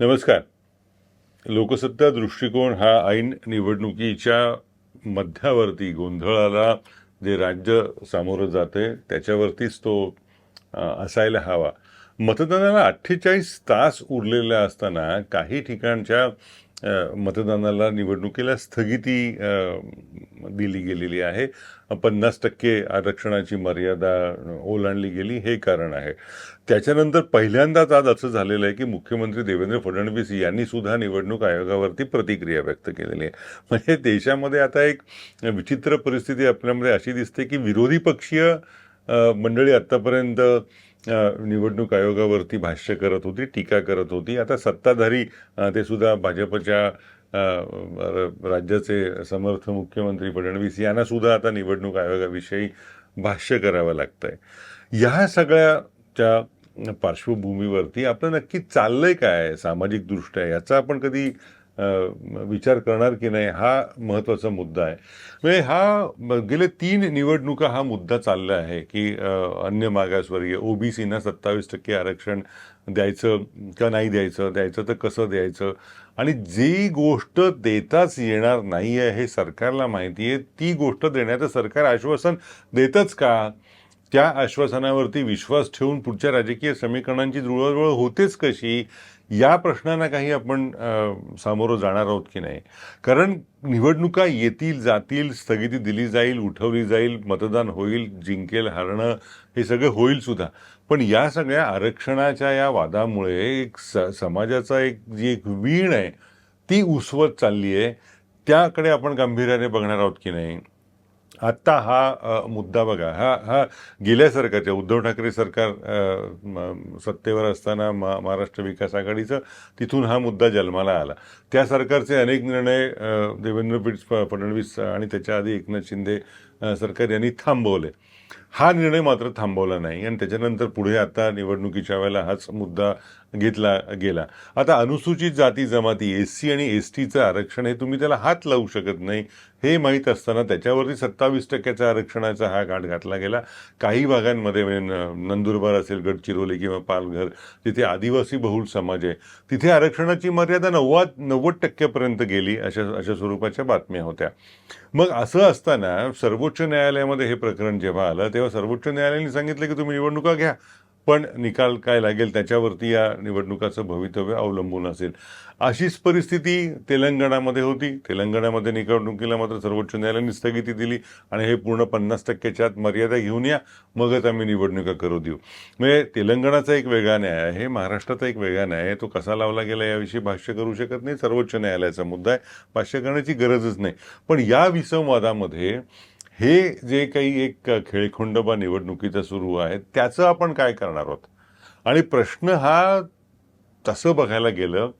नमस्कार. लोकसत्ता दृष्टिकोन हा ऐन निवडणुकीच्या मध्यावरती गोंधळाला जे राज्य सामोरं जाते त्याच्यावरतीच तो असायला हवा. मतदानाला अठ्ठेचाळीस तास उरलेल्या असताना काही ठिकाणच्या मतदानाला निवडणुकीला स्थगिती दिली गेलेली आहे. पन्नास टक्के आरक्षणाची मर्यादा ओलांडली गेली हे कारण आहे. त्याच्यानंतर पहिल्यांदाच आज असं झालेलं आहे की मुख्यमंत्री देवेंद्र फडणवीस यांनी सुद्धा निवडणूक आयोगावरती प्रतिक्रिया व्यक्त केलेली आहे. म्हणजे देशामध्ये आता एक विचित्र परिस्थिती आपल्यामध्ये अशी दिसते की विरोधी पक्षीय मंडळी आत्तापर्यंत निवडणूक आयोगावरती भाष्य करत होती टीका करत होती. आता सत्ताधारी ते सुद्धा भाजपच्या राज्याचे समर्थ मुख्यमंत्री फडणवीस यांना सुद्धा आता निवडणूक आयोगाविषयी भाष्य करावं लागतंय. ह्या सगळ्याच्या पार्श्वभूमीवरती आपलं नक्की चाललंय काय? सामाजिक दृष्ट्या याचा आपण कधी विचार करणार की नाही हा महत्त्वाचा मुद्दा आहे. म्हणजे हा गेले तीन निवडणुका हा मुद्दा चालला आहे की अन्य मागासवर्गीय ओबीसीना सत्तावीस टक्के आरक्षण द्यायचं का नाही द्यायचं द्यायचं तर कसं द्यायचं? आणि जी गोष्ट देताच येणार नाही आहे हे सरकारला माहिती आहे ती गोष्ट देण्याचं सरकार आश्वासन देतच का? त्या आश्वासनावरती विश्वास ठेवून पुढच्या राजकीय समीकरणांची जुळवाजुळव होतेच कशी? या प्रश्नांना काही आपण सामोरं जाणार आहोत की नाही? कारण निवडणुका येतील जातील स्थगिती दिली जाईल उठवली जाईल मतदान होईल जिंकेल हरणं हे सगळं होईल सुद्धा. पण या सगळ्या आरक्षणाच्या या वादामुळे एक स समाजाचा एक जी एक वीण आहे ती उसवत चालली आहे त्याकडे आपण गांभीर्याने बघणार आहोत की नाही? आत्ता हा मुद्दा बघा. हा हा गेल्या सरकारच्या उद्धव ठाकरे सरकार सत्तेवर असताना मा महाराष्ट्र विकास आघाडीचं तिथून हा मुद्दा जन्माला आला. त्या सरकारचे अनेक निर्णय देवेंद्र फडणवीस आणि त्याच्या आधी एकनाथ शिंदे सरकार यांनी थांबवले. हा निर्णय मात्र थांबवला नाही आणि त्याच्यानंतर पुढे आता निवडणुकीच्या वेळेला हाच मुद्दा घेतला गेला. आता अनुसूचित जाती जमाती एस सी आणि एस टीचं आरक्षण हे तुम्ही त्याला हात लावू शकत नाही हे माहीत असताना त्याच्यावरती सत्तावीस टक्क्याचा आरक्षणाचा हा घाट घातला गेला. काही भागांमध्ये म्हणजे नंदुरबार असेल गडचिरोली किंवा पालघर जिथे आदिवासी बहुल समाज आहे. तिथे आरक्षणाची मर्यादा नव्वद नव्वद टक्क्यापर्यंत गेली अशा अशा स्वरूपाच्या बातम्या होत्या. मग असं असताना सर्वोच्च न्यायालयामध्ये हे प्रकरण जेव्हा आलं तेव्हा सर्वोच्च न्यायालयाने सांगितलं की तुम्ही निवडणुका घ्या. पण निकाल काय लागेल त्याच्यावरती या निवडणुकाचं भवितव्य अवलंबून असेल. अशीच परिस्थिती तेलंगणामध्ये होती. तेलंगणामध्ये निवडणुकीला मात्र सर्वोच्च न्यायालयाने स्थगिती दिली आणि हे पूर्ण पन्नास टक्क्याच्या आत मर्यादा घेऊन या. मगच आम्ही निवडणुका करू देऊ. म्हणजे तेलंगणाचा एक वेगळा न्याय आहे महाराष्ट्राचा एक वेगळा न्याय आहे. तो कसा लावला गेला याविषयी भाष्य करू शकत नाही. सर्वोच्च न्यायालयाचा मुद्दा आहे. भाष्य करण्याची गरजच नाही. पण या विसंवादामध्ये हे जे काही एक खेळखुंडबा निवडणुकीचं सुरू आहे त्याचं आपण काय करणार आहोत? आणि प्रश्न हा तसं बघायला गेलं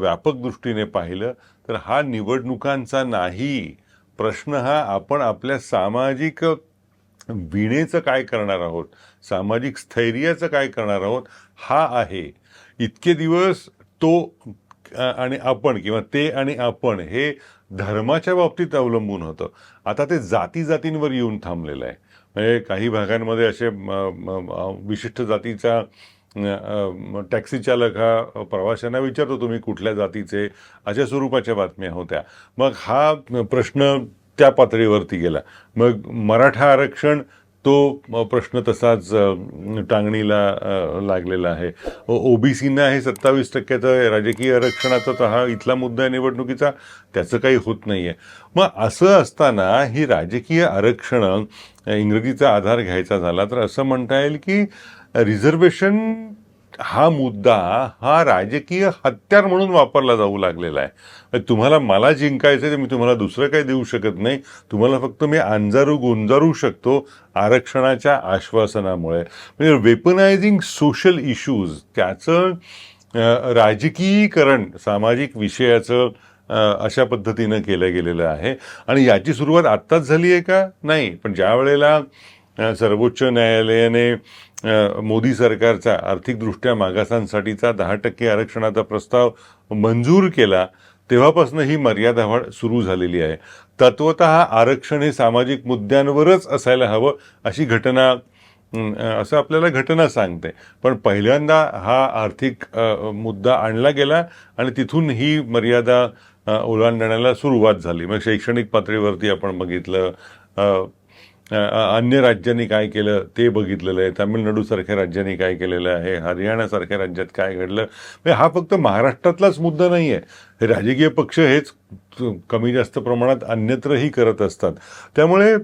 व्यापक दृष्टीने पाहिलं तर हा निवडणुकांचा नाही. प्रश्न हा आपण आपल्या सामाजिक विणेचं काय करणार आहोत? सामाजिक स्थैर्याचं काय करणार आहोत? हा आहे. इतके दिवस तो आणि आपण किंवा ते आणि आपण हे धर्माच्या बाबतीत अवलंबून होतं. आता ते जाती जातींवर येऊन थांबलेलं आहे. म्हणजे काही भागांमध्ये असे विशिष्ट जातीचा टॅक्सी चालक हा प्रवाशांना विचारतो तुम्ही कुठल्या जातीचे? अशा स्वरूपाच्या बातम्या होत्या. मग हा प्रश्न त्या पातळीवरती गेला. मग मराठा आरक्षण तो प्रश्न तसाच टांगणीला लागलेला आहे. ओबीसींना हे सत्तावीस टक्क्याचं राजकीय आरक्षणाचा तर हा इथला मुद्दा आहे निवडणुकीचा त्याचं काही होत नाही आहे मग असं असताना ही राजकीय आरक्षणं इंग्रजीचा आधार घ्यायचा झाला तर असं म्हणता येईल की रिझर्वेशन हा मुद्दा हा राजकीय हत्यार म्हणून वापरला जाऊ लागलेला आहे. म्हणजे तुम्हाला मला जिंकायचं तर मी तुम्हाला दुसरं काही देऊ शकत नाही. तुम्हाला फक्त मी अंजारू गोंजारू शकतो आरक्षणाच्या आश्वासनामुळे. म्हणजे वेपनायझिंग सोशल इश्यूज त्याचं अ, राजकीयीकरण सामाजिक विषयाचं अशा पद्धतीनं केलं गेलेलं आहे. आणि याची सुरुवात आत्ताच झाली आहे का? नाही. पण ज्या वेळेला सर्वोच्च न्यायालयाने मोदी सरकारचा आर्थिकदृष्ट्या मागासांसाठीचा दहा टक्के आरक्षणाचा प्रस्ताव मंजूर केला तेव्हापासून ही मर्यादा वाढ सुरू झालेली आहे. तत्वत आरक्षण हे सामाजिक मुद्द्यांवरच असायला हवं अशी घटना असं आपल्याला घटना सांगते. पण पहिल्यांदा हा आर्थिक मुद्दा आणला गेला आणि तिथून ही मर्यादा ओलांडण्याला सुरुवात झाली. मग शैक्षणिक पातळीवरती आपण बघितलं अन्य राज्यांनी काय केलं ते बघितलेलं आहे. तामिळनाडूसारख्या राज्यांनी काय केलेलं आहे? हरियाणासारख्या राज्यात काय घडलं? म्हणजे हा फक्त महाराष्ट्रातलाच मुद्दा नाही आहे हे राजकीय पक्ष हेच कमी जास्त प्रमाणात अन्यत्रही करत असतात. त्यामुळे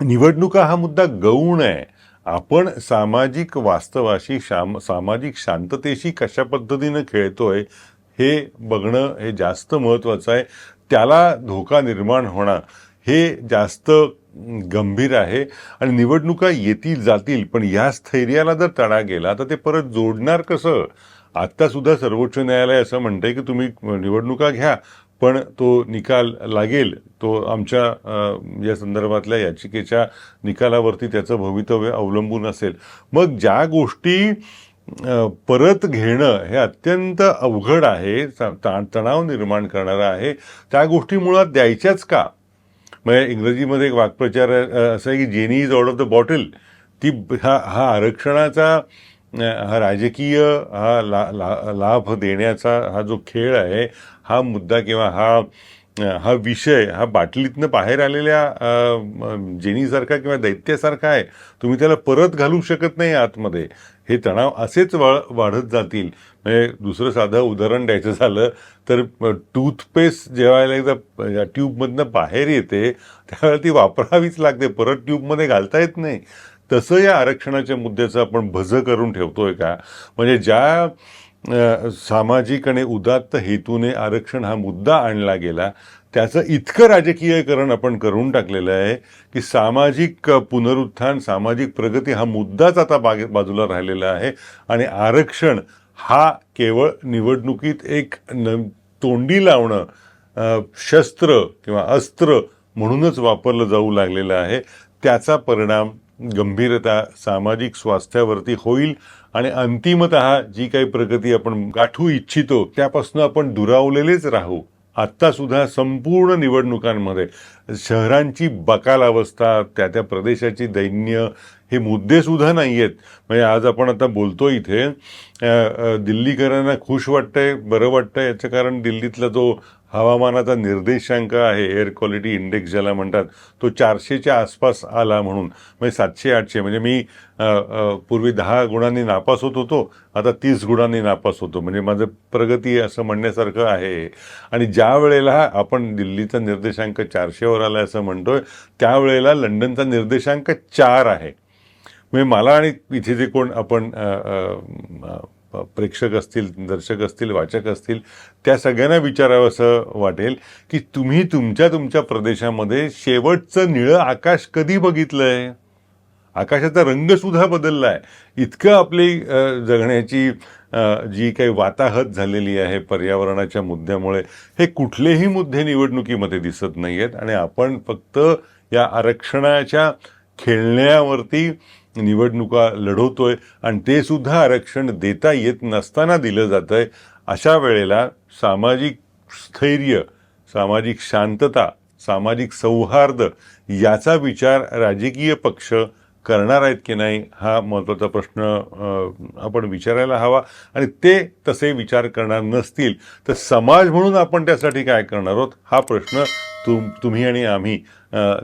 निवडणुका हा मुद्दा गौण आहे. आपण सामाजिक वास्तवाशी शाम सामाजिक शांततेशी कशा पद्धतीनं खेळतोय हे बघणं हे जास्त महत्त्वाचं आहे. त्याला धोका निर्माण होणं हे जास्त गंभीर आहे आणि निवडणुका येतील जातील पण या स्थैर्याला जर तडा गेला तर ते परत जोडणार कसं? आत्ता सुद्धा सर्वोच्च न्यायालय असं म्हणतंय की तुम्ही निवडणुका घ्या पण तो निकाल लागेल. तो आमच्या या संदर्भातल्या याचिकेच्या निकालावरती त्याचं भवितव्य अवलंबून असेल. मग ज्या गोष्टी परत घेणं हे अत्यंत अवघड आहे तणाव निर्माण करणारं आहे त्या गोष्टी मुळात द्यायच्याच का? म्हणजे इंग्रजीमध्ये एक वाक्प्रचार असं आहे की genie is out of the bottle. ती हा हा आरक्षणाचा हा राजकीय हा ला, ला, लाभ देण्याचा हा जो खेळ आहे हा मुद्दा किंवा हा हा विषय हा बाटलीतनं बाहेर आलेल्या जेनीसारखा किंवा दैत्यासारखा आहे तुम्ही त्याला परत घालू शकत नाही आतमध्ये. हे तणाव असेच वा वाढत जातील. म्हणजे दुसरं साधं उदाहरण द्यायचं झालं तर टूथपेस्ट जेव्हा एकदा ट्यूबमधनं बाहेर येते त्यावेळेला ती वापरावीच लागते. परत ट्यूबमध्ये घालता येत नाही. तसं या आरक्षणाच्या मुद्द्याचं आपण भज करून ठेवतोय का? म्हणजे ज्या सामाजिक आणि उदात्त हेतूने आरक्षण हा मुद्दा आणला गेला त्याचं इतकं राजकीयकरण आपण करून टाकलेलं आहे की सामाजिक पुनरुत्थान सामाजिक प्रगती हा मुद्दाच आता बागे बाजूला राहिलेला आहे. आणि आरक्षण हा केवळ निवडणुकीत एक न तोंडी लावणं शस्त्र किंवा अस्त्र म्हणूनच वापरलं जाऊ लागलेलं आहे. त्याचा परिणाम गंभीरता सामाजिक स्वास्थ्यावरती होईल आणि अंतिमत जी काही प्रगती आपण गाठू इच्छितो त्यापासून आपण दुरावलेलेच राहू. आत्तासुद्धा संपूर्ण निवडणुकांमध्ये शहरांची बकाल अवस्था त्या त्या प्रदेशाची दैन्य हे मुद्देसुद्धा नाही आहेत म्हणजे आज आपण आता बोलतो इथे दिल्लीकरांना खुश वाटतंय बरं वाटतंय याचं कारण दिल्लीतला जो हवामानाचा निर्देशांक आहे एअर क्वालिटी इंडेक्स ज्याला म्हणतात तो चारशेच्या आसपास आला म्हणून. म्हणजे सातशे आठशे. म्हणजे मी पूर्वी दहा गुणांनी नापास होत होतो आता तीस गुणांनी नापास होतो. म्हणजे माझं प्रगती असं म्हणण्यासारखं आहे. आणि ज्या वेळेला आपण दिल्लीचा निर्देशांक चारशेवर आला असं म्हणतोय त्यावेळेला लंडनचा निर्देशांक चार आहे. म्हणजे मला आणि इथे जे कोण आपण प्रेक्षक असतील दर्शक असतील वाचक असतील त्या सगळ्यांना विचारावं असं वाटेल की तुम्ही तुमच्या तुमच्या प्रदेशामध्ये शेवटचं निळं आकाश कधी बघितलं आहे आकाशाचा रंगसुद्धा बदलला आहे इतकं आपली जगण्याची जी काही वाताहत झालेली आहे पर्यावरणाच्या मुद्द्यामुळे हे कुठलेही मुद्दे निवडणुकीमध्ये दिसत नाही आहेत आणि आपण फक्त या आरक्षणाच्या खेळण्यावरती निवडणुका लढवतोय आणि ते सुद्धा आरक्षण देता येत नसताना दिलं जातं आहे अशा वेळेला सामाजिक स्थैर्य सामाजिक शांतता सामाजिक सौहार्द याचा विचार राजकीय पक्ष करणार आहेत की नाही हा महत्त्वाचा प्रश्न आपण विचारायला हवा. आणि ते तसे विचार करणार नसतील तर समाज म्हणून आपण त्यासाठी काय करणार आहोत? हा प्रश्न तुम तुम्ही आणि आम्ही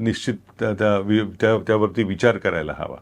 निश्चित त्या त्या वि- त्या- त्यावरती विचार करायला हवा.